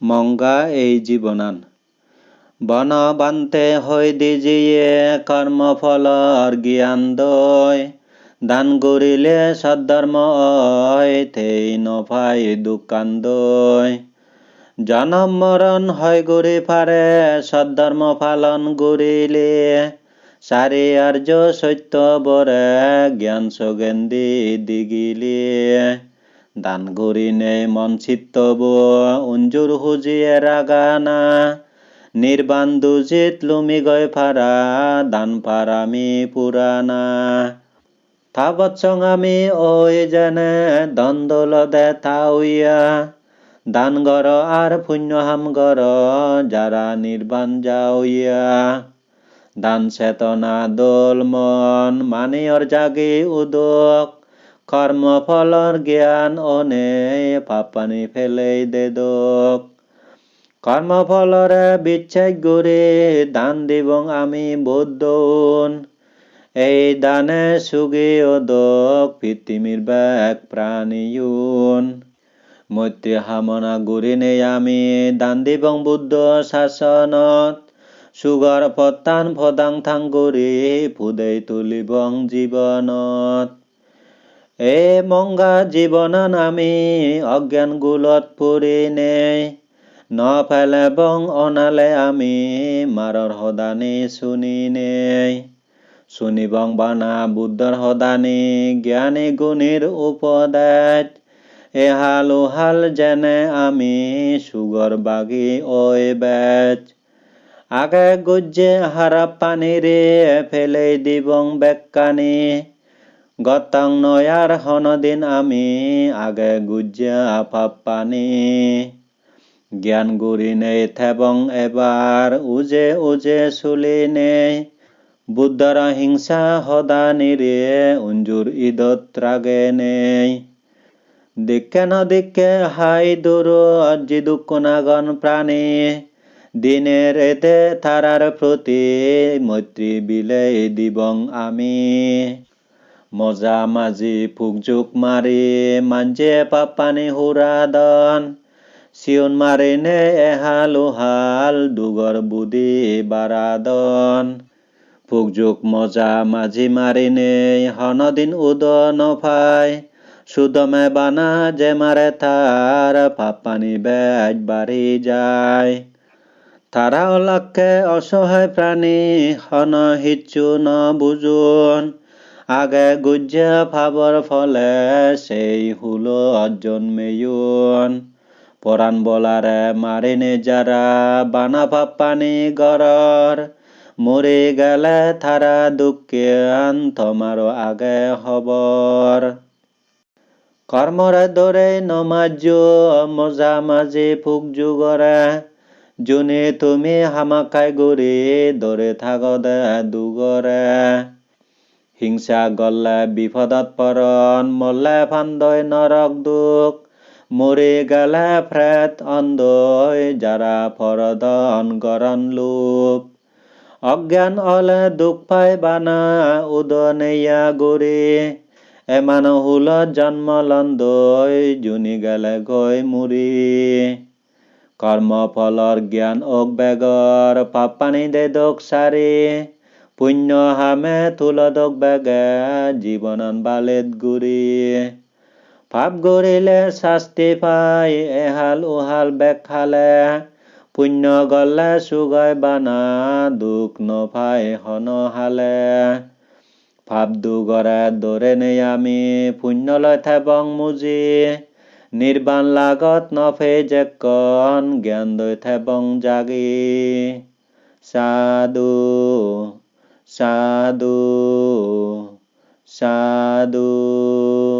মংগা এই জীৱনান বন বান্তে হৈ দিজিয়ে কৰ্মফলৰ জ্ঞান দয়। দান কৰিলে সদ্ধৰ্ম হয় থেই নফাই দোকান দয়। জনম মৰণ হয় কৰি ফাৰে সদ্ধৰ্ম পালন কৰিলে চাৰি আৰ্য সত্য বৰে জ্ঞান সগেন্দি দিগিলে দান কৰি নে মন চিত্তব উঞ্জুৰ হুজিয়ে ৰাগানা নির্বাণ দুজিত লুমি গয় ফারা, দান পারামি পুরানা। থাবৎসং আমি ওই যেনে দ্বন্দ্বল দে তাউইয়া দান গর আর পুণ্য হাম গর, যারা নির্বাণ যাওইয়া দান চেতনা দোল মন, মানিয়র জাগি উদক। কর্মফলর জ্ঞান অনে পাপানি ফেলেই দেদক কর্মফলরে বিচ্ছেদ করে দান দিবং আমি বৌদ্ধন এই দানে সুগে অদক পৃথিবীর ব্যাগ প্রাণীয়ন মৈত্রী হামনা গুরিনে আমি দান দিবং বুদ্ধ শাসনত। সুগর পত্তান ফদাং থাং গুৰি ফুদেই তুলিবং জীৱনত এ মংগা জীৱনান আমি অজ্ঞান গুলত পৰিনে নফেলেবং অনালে আমি মাৰৰ সদানি শুনিনে শুনিবং বানা বুদ্ধৰ সদানি জ্ঞানী গুণীৰ উপদেশ। এহাল ওহাল যেনে আমি সুগর বাগি ওই বেচ। আগে গুজ্জে হারাপ পানিরে ফেলে দিবং বেক্কানি গতাং নয়ার হনদিন আমি আগে গুজ্জে আপাপ পানি জ্ঞান গুৰি নেই থেবং এবাৰ উজে উজে চুলি নেই। বুদ্ধৰ হিংসা সদা নিৰে উঞ্জুৰ ঈদত ৰাগে নেই। দিকে ন দিকে হাই দূৰ জিদুকুণাগণ প্রাণী। দিনের এতে তারার প্রতি, মৈত্রী বিলে দিবং আমি। মজা মাজি ফুকজুক মারি, মাঞ্জে পাপানি হুরাদন চিউন মারিনে এহাল উহাল দুগর বুদি বারাদন ফুকজুক মজা মাঝি মারিনে হনদিন উদ নফায় সুদমে বানা যে মারে তার পাপানি ব্যাজ বাড়ি যায়। তারা অলাক্ষে অসহায় প্রাণী, হন হিচ্ছু ন বুঝুন আগে গুজ্জা ফাবর ফলে, সেই হুলো জন্মেয়ুন পরাণ বলারে মারিনে যারা, বানা পাপানি গরর। মরে গেলে তারা দুঃখিয়ান তোমার আগে হবর। কর্মরে দরে নমাজ মজা মাঝে ফুক যুগরে। জুনে তুমি হামাকাই গরে দরে থাগদে দুগরে। হিংসা গলে বিপদত পৰণ মলে ফান্দৈ নৰক দুখ। মৰি গেলে ফ্ৰেত অন্ধৈ যাৰা ফৰদন গৰণ লোপ অজ্ঞান অলে দুখ পাই বানা উদনীয়া গুৰি। এমান হুলত জন্ম লন্দৈ জুনি গেলে গৈ মুৰি। কৰ্মফলৰ জ্ঞান অগবেগৰ পাপানী দে দুখ চাৰি। পুণ্য হামে তুলদক বেগে জীৱনন বালেত গুৰি। পাপ গৰিলে শাস্তি পাই, এহাল উহাল বেগ খালে। পুণ্য গলে চুগাই বানা, দুখ নপাই হনহালে ভাব দুগৰে দৰে নেই আমি পুণ্যলৈ থেবং মুজি। নিৰ্বাণ লাগত নফে জেকন জ্ঞান দৈ থেবং জাগি। সাধু සාදු සාදු.